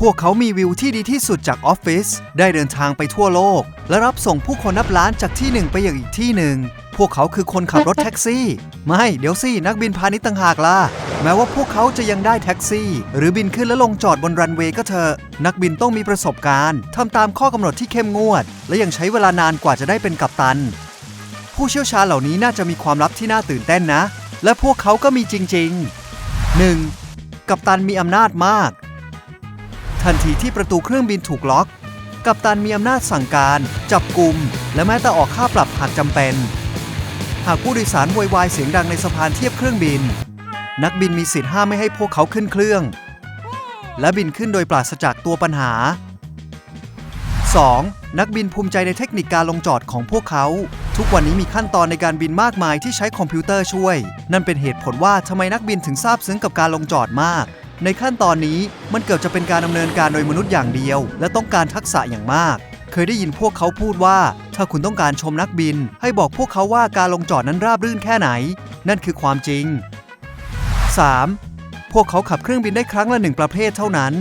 พวกเขามีวิวที่ดีที่สุดจากออฟฟิศ ได้เดินทางไปทั่วโลก และรับส่งผู้คนนับล้านจากที่หนึ่งไปยังอีกที่หนึ่ง พวกเขาคือคนขับรถแท็กซี่ ไม่ เดี๋ยวสิ นักบินพาณิชย์ต่างหากล่ะ แม้ว่าพวกเขาจะยังได้แท็กซี่ หรือบินขึ้นและลงจอดบนรันเวย์ก็เถอะ นักบินต้องมีประสบการณ์ทำตามข้อกำหนดที่เข้มงวด และยังใช้เวลานานกว่าจะได้เป็นกัปตัน ผู้เชี่ยวชาญเหล่านี้น่าจะมีความลับที่น่าตื่นเต้นนะ และพวกเขาก็มีจริง ๆ 1. กัปตันมีอำนาจมาก ทันทีที่ประตูเครื่องบินถูกล็อก กัปตันมีอำนาจสั่งการ จับกลุ่ม และแม้แต่ออกค่าปรับหากจำเป็น หากผู้โดยสารโวยวายเสียงดังในสะพานเทียบเครื่องบิน นักบินมีสิทธิ์ห้ามไม่ให้พวกเขาขึ้นเครื่อง และบินขึ้นโดยปราศจากตัวปัญหา 2. นักบินภูมิใจในเทคนิคการลงจอดของพวกเขา ทุกวันนี้มีขั้นตอนในการบินมากมายที่ใช้คอมพิวเตอร์ช่วย นั่นเป็นเหตุผลว่าทำไมนักบินถึงซาบซึ้งกับการลงจอดมาก ในขั้นตอนนี้มันเกือบจะเป็นการดำเนินการโดยมนุษย์อย่างเดียว และต้องการทักษะอย่างมาก เคยได้ยินพวกเขาพูดว่า ถ้าคุณต้องการชมนักบิน ให้บอกพวกเขาว่าการลงจอดนั้นราบรื่นแค่ไหน นั่นคือความจริง 3. พวกเขาขับเครื่องบินได้ครั้งละหนึ่งประเภทเท่านั้น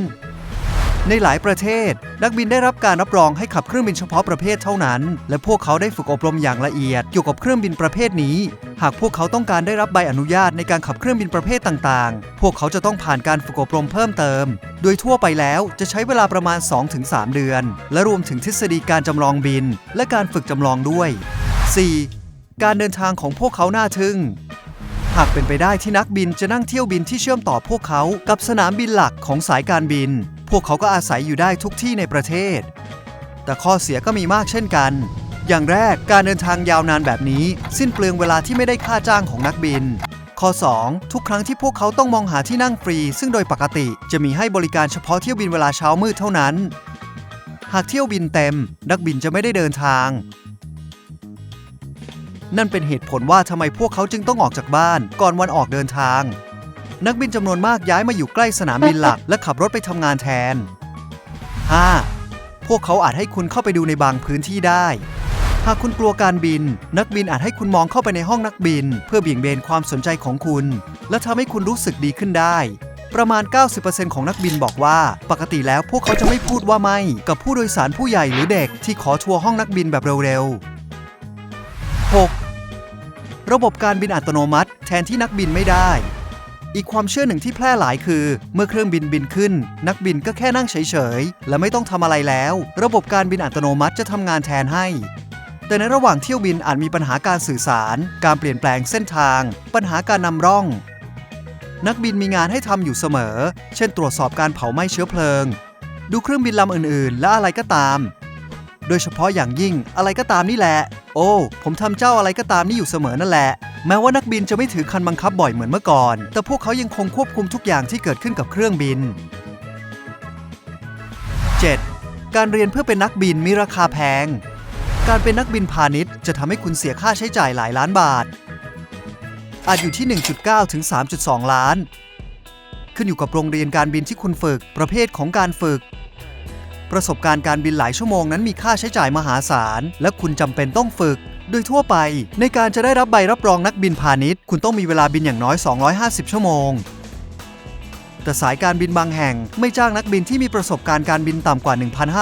ในหลายประเทศ นักบินได้รับการรับรองให้ขับเครื่องบินเฉพาะประเภทเท่านั้น และพวกเขาได้ฝึกอบรมอย่างละเอียดเกี่ยวกับเครื่องบินประเภทนี้ หากพวกเขาต้องการได้รับใบอนุญาตในการขับเครื่องบินประเภทต่างๆ พวกเขาจะต้องผ่านการฝึกอบรมเพิ่มเติม โดยทั่วไปแล้วจะใช้เวลาประมาณ 2-3 เดือน และรวมถึงทฤษฎีการจำลองบิน และการฝึกจำลองด้วย 4. การเดินทางของพวกเขาน่าทึ่งหากเป็นไปได้ที่นักบินจะนั่งเที่ยวบินที่เชื่อมต่อพวกเขากับสนามบินหลักของสายการบิน วกเขาก็อาศัยอยู่ได้ทุกที่ในประเทศ แต่ข้อเสียก็มีมากเช่นกัน อย่างแรกการเดินทางยาวนานแบบนี้ สิ้นเปลืองเวลาที่ไม่ได้ค่าจ้างของนักบิน ข้อ 2 ทุกครั้งที่พวกเขาต้องมองหาที่นั่งฟรี ซึ่งโดยปกติจะมีให้บริการเฉพาะเที่ยวบินเวลาเช้ามืดเท่านั้น หากเที่ยวบินเต็ม นักบินจะไม่ได้เดินทางนั่นเป็นเหตุผลว่าทำไมพวกเขาจึงต้องออกจากบ้านก่อนวันออกเดินทาง นักบินจำนวนมากย้ายมาอยู่ใกล้สนามบินหลัก และขับรถไปทำงานแทน 5. พวกเขาอาจให้คุณเข้าไปดูในบางพื้นที่ได้ หากคุณกลัวการบิน นักบินอาจให้คุณมองเข้าไปในห้องนักบิน เพื่อเบี่ยงเบนความสนใจของคุณ และทำให้คุณรู้สึกดีขึ้นได้ ประมาณ 90%ของนักบินบอกว่า ปกติแล้วพวกเขาจะไม่พูดว่าไม่กับผู้โดยสารผู้ใหญ่หรือเด็กที่ขอทัวร์ห้องนักบินแบบเร็วๆ 6. ระบบการบินอัตโนมัติ แทนที่นักบินไม่ได้ อีกความเชื่อหนึ่งที่แพร่หลายคือ เมื่อเครื่องบินบินขึ้น นักบินก็แค่นั่งเฉยๆ และไม่ต้องทำอะไรแล้ว ระบบการบินอัตโนมัติจะทำงานแทนให้ แต่ในระหว่างเที่ยวบินอาจมีปัญหาการสื่อสาร การเปลี่ยนแปลงเส้นทาง ปัญหาการนำร่อง นักบินมีงานให้ทำอยู่เสมอ เช่น ตรวจสอบการเผาไหม้เชื้อเพลิง ดูเครื่องบินลำอื่นๆ และอะไรก็ตาม โดยเฉพาะอย่างยิ่งอะไรก็ตามนี่แหละ โอ้ ผมทำเจ้าอะไรก็ตามนี่อยู่เสมอนั่นแหละ แม้ว่านักบินจะไม่ถือคันบังคับบ่อยเหมือนเมื่อก่อน แต่พวกเขายังคงควบคุมทุกอย่างที่เกิดขึ้นกับเครื่องบิน 7. การเรียนเพื่อเป็นนักบินมีราคาแพง การเป็นนักบินพาณิชย์จะทำให้คุณเสียค่าใช้จ่ายหลายล้านบาท อาจอยู่ที่ 1.9 ถึง 3.2 ล้าน ขึ้นอยู่กับโรงเรียนการบินที่คุณฝึก ประเภทของการฝึก ประสบการณ์การบินหลายชั่วโมงนั้นมีค่าใช้จ่ายมหาศาล และคุณจำเป็นต้องฝึก โดยทั่วไปในการจะได้รับใบรับรองนักบินพาณิชย์ คุณต้องมีเวลาบินอย่างน้อย 250 ชั่วโมง แต่สายการบินบางแห่งไม่จ้างนักบินที่มีประสบการณ์การบินต่ำกว่า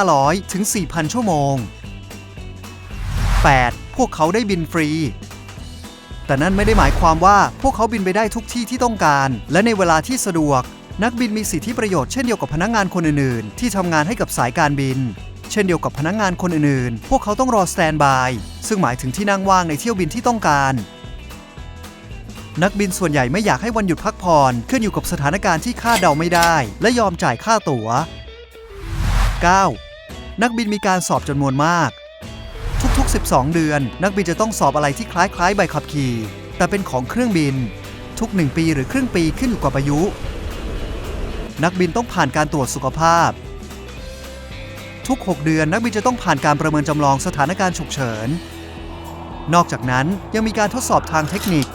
1,500 ถึง 4,000 ชั่วโมง 8. พวกเขาได้บินฟรี แต่นั่นไม่ได้หมายความว่าพวกเขาบินไปได้ทุกที่ที่ต้องการ และในเวลาที่สะดวก นักบินมีสิทธิประโยชน์เช่นเดียวกับพนักงานคนอื่นๆ ที่ทำงานให้กับสายการบิน เช่นเดียวกับพนักงานคนอื่นๆ พวกเขาต้องรอสแตนบาย ซึ่งหมายถึงที่นั่งว่างในเที่ยวบินที่ต้องการ นักบินส่วนใหญ่ไม่อยากให้วันหยุดพักผ่อนขึ้นอยู่กับสถานการณ์ที่คาดเดาไม่ได้ และยอมจ่ายค่าตั๋ว 9. นักบินมีการสอบจำนวนมาก ทุกๆ 12 เดือน นักบินจะต้องสอบอะไรที่คล้ายๆใบขับขี่ แต่เป็นของเครื่องบิน ทุก 1 ปีหรือครึ่งปีขึ้นอยู่กับอายุ นักบินต้องผ่านการตรวจสุขภาพ ทุก 6 เดือนนักบินจะต้องผ่านการประเมินจำลองสถานการณ์ฉุกเฉิน นอกจากนั้นยังมีการทดสอบทางเทคนิค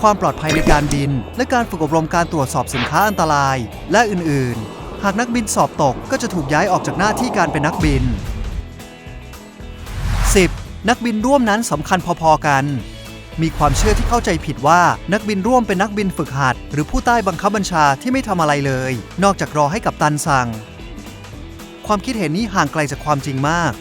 ความปลอดภัยในการบิน และการฝึกอบรมการตรวจสอบสินค้าอันตราย และอื่น ๆ หากนักบินสอบตกก็จะถูกย้ายออกจากหน้าที่การเป็นนักบิน 10. นักบินร่วมนั้นสำคัญพอ ๆ กันมีความเชื่อที่เข้าใจผิดว่านักบินร่วมเป็นนักบินฝึกหัด หรือผู้ใต้บังคับบัญชาที่ไม่ทำอะไรเลย นอกจากรอให้กับตันสั่ง ความคิดเห็นนี้ห่างไกลจากความจริงมาก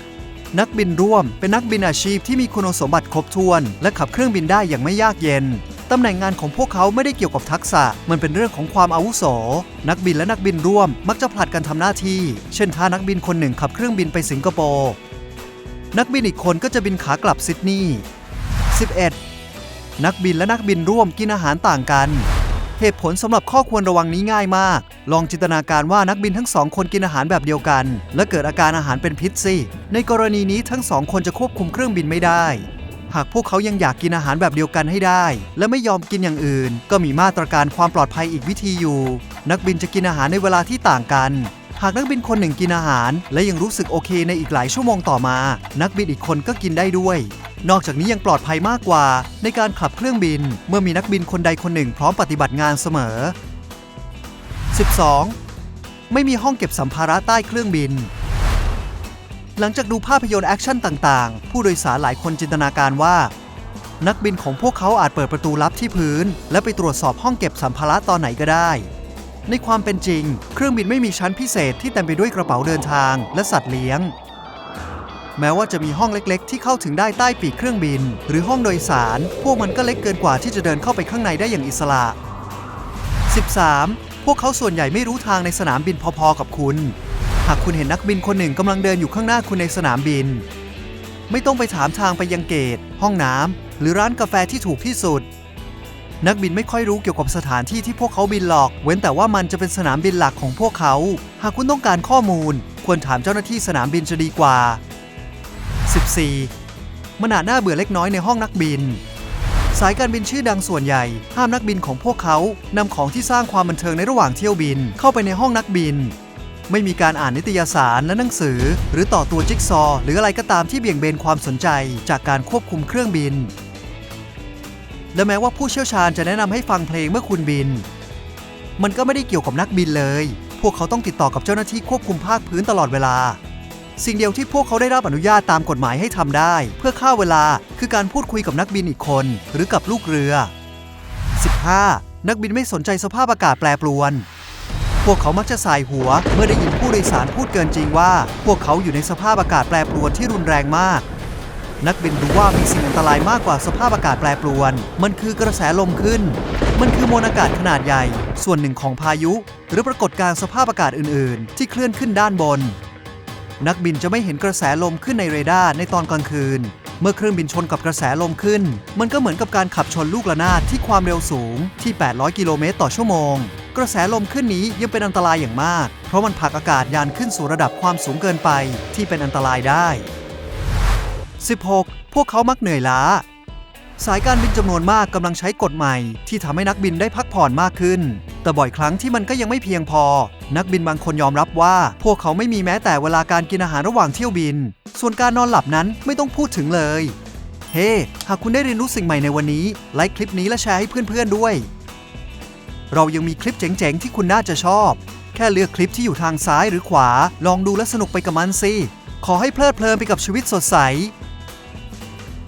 นักบินร่วมเป็นนักบินอาชีพที่มีคุณสมบัติครบถ้วน และขับเครื่องบินได้อย่างไม่ยากเย็นตำแหน่งงานของพวกเขาไม่ได้เกี่ยวกับทักษะ มันเป็นเรื่องของความอาวุโส นักบินและนักบินร่วม มักจะผลัดกันทำหน้าที่ เช่นถ้านักบินคนหนึ่งขับเครื่องบินไปสิงคโปร์นักบินอีกคนก็จะบินขากลับซิดนีย์ 11. นักบินและนักบินร่วมกินอาหารต่างกัน เหตุผลสำหรับข้อควรระวังนี้ง่ายมาก ลองจินตนาการว่านักบินทั้งสองคนกินอาหารแบบเดียวกัน และเกิดอาการอาหารเป็นพิษสิในกรณีนี้ทั้งสองคนจะควบคุมเครื่องบินไม่ได้ หากพวกเขายังอยากกินอาหารแบบเดียวกันให้ได้ และไม่ยอมกินอย่างอื่น ก็มีมาตรการความปลอดภัยอีกวิธีอยู่ นักบินจะกินอาหารในเวลาที่ต่างกันหากนักบินคนหนึ่งกินอาหาร และยังรู้สึกโอเคในอีกหลายชั่วโมงต่อมา นักบินอีกคนก็กินได้ด้วย นอกจากนี้ยังปลอดภัยมากกว่า ในการขับเครื่องบินเมื่อมีนักบินคนใดคนหนึ่งพร้อมปฏิบัติงานเสมอ 12. ไม่มีห้องเก็บสัมภาระใต้เครื่องบิน หลังจากดูภาพยนตร์แอคชั่นต่างๆ ผู้โดยสารหลายคนจินตนาการว่า นักบินของพวกเขาอาจเปิดประตูลับที่พื้น และไปตรวจสอบห้องเก็บสัมภาระตอนไหนก็ได้ในความเป็นจริง เครื่องบินไม่มีชั้นพิเศษที่เต็มไปด้วยกระเป๋าเดินทางและสัตว์เลี้ยง แม้ว่าจะมีห้องเล็กๆ ที่เข้าถึงได้ใต้ปีกเครื่องบิน หรือห้องโดยสาร พวกมันก็เล็กเกินกว่าที่จะเดินเข้าไปข้างในได้อย่างอิสระ 13. พวกเขาส่วนใหญ่ไม่รู้ทางในสนามบินพอๆกับคุณ หากคุณเห็นนักบินคนหนึ่งกำลังเดินอยู่ข้างหน้าคุณในสนามบิน ไม่ต้องไปถามทางไปยังเกต ห้องน้ำหรือร้านกาแฟที่ถูกที่สุด นักบินไม่ค่อยรู้เกี่ยวกับสถานที่ที่พวกเขาบินหรอก เว้นแต่ว่ามันจะเป็นสนามบินหลักของพวกเขา หากคุณต้องการข้อมูล ควรถามเจ้าหน้าที่สนามบินจะดีกว่า 14. มันอาจน่าเบื่อเล็กน้อยในห้องนักบิน สายการบินชื่อดังส่วนใหญ่ ห้ามนักบินของพวกเขานำของที่สร้างความบันเทิงในระหว่างเที่ยวบินเข้าไปในห้องนักบิน ไม่มีการอ่านนิตยสารและหนังสือ หรือต่อตัวจิ๊กซอ หรืออะไรก็ตามที่เบี่ยงเบนความสนใจจากการควบคุมเครื่องบิน และแม้ว่าผู้เชี่ยวชาญจะแนะนำให้ฟังเพลงเมื่อคุณบิน มันก็ไม่ได้เกี่ยวกับนักบินเลย พวกเขาต้องติดต่อกับเจ้าหน้าที่ควบคุมภาคพื้นตลอดเวลา สิ่งเดียวที่พวกเขาได้รับอนุญาตตามกฎหมายให้ทำได้ เพื่อฆ่าเวลาคือการพูดคุยกับนักบินอีกคน หรือกับลูกเรือ 15. นักบินไม่สนใจสภาพอากาศแปรปรวน พวกเขามักจะสายหัว เมื่อได้ยินผู้โดยสารพูดเกินจริงว่า พวกเขาอยู่ในสภาพอากาศแปรปรวนที่รุนแรงมาก นักบินรู้ว่ามีสิ่งอันตรายมากกว่าสภาพอากาศแปรปรวน มันคือกระแสลมขึ้น มันคือมวลอากาศขนาดใหญ่ ส่วนหนึ่งของพายุ หรือปรากฏการณ์สภาพอากาศอื่น ๆ ที่เคลื่อนขึ้นด้านบน นักบินจะไม่เห็นกระแสลมขึ้นในเรดาร์ในตอนกลางคืน เมื่อเครื่องบินชนกับกระแสลมขึ้น มันก็เหมือนกับการขับชนลูกระนาดที่ความเร็วสูงที่ 800 กิโลเมตรต่อชั่วโมง กระแสลมขึ้นนี้ยังเป็นอันตรายอย่างมาก เพราะมันผลักอากาศยานขึ้นสู่ระดับความสูงเกินไปที่เป็นอันตรายได้ 16. พวกเขามักเหนื่อยล้า สายการบินจำนวนมากกำลังใช้กฎใหม่ ที่ทำให้นักบินได้พักผ่อนมากขึ้น แต่บ่อยครั้งที่มันก็ยังไม่เพียงพอ นักบินบางคนยอมรับว่า พวกเขาไม่มีแม้แต่เวลาการกินอาหารระหว่างเที่ยวบิน ส่วนการนอนหลับนั้นไม่ต้องพูดถึงเลย เฮ้หากคุณได้เรียนรู้สิ่งใหม่ในวันนี้ ไลค์คลิปนี้และแชร์ให้เพื่อนๆด้วย เรายังมีคลิปเจ๋งๆ ที่คุณน่าจะชอบ แค่เลือกคลิปที่อยู่ทางซ้ายหรือขวา ลองดูและสนุกไปกับมันสิ ขอให้เพลิดเพลินไปกับชีวิตสดใส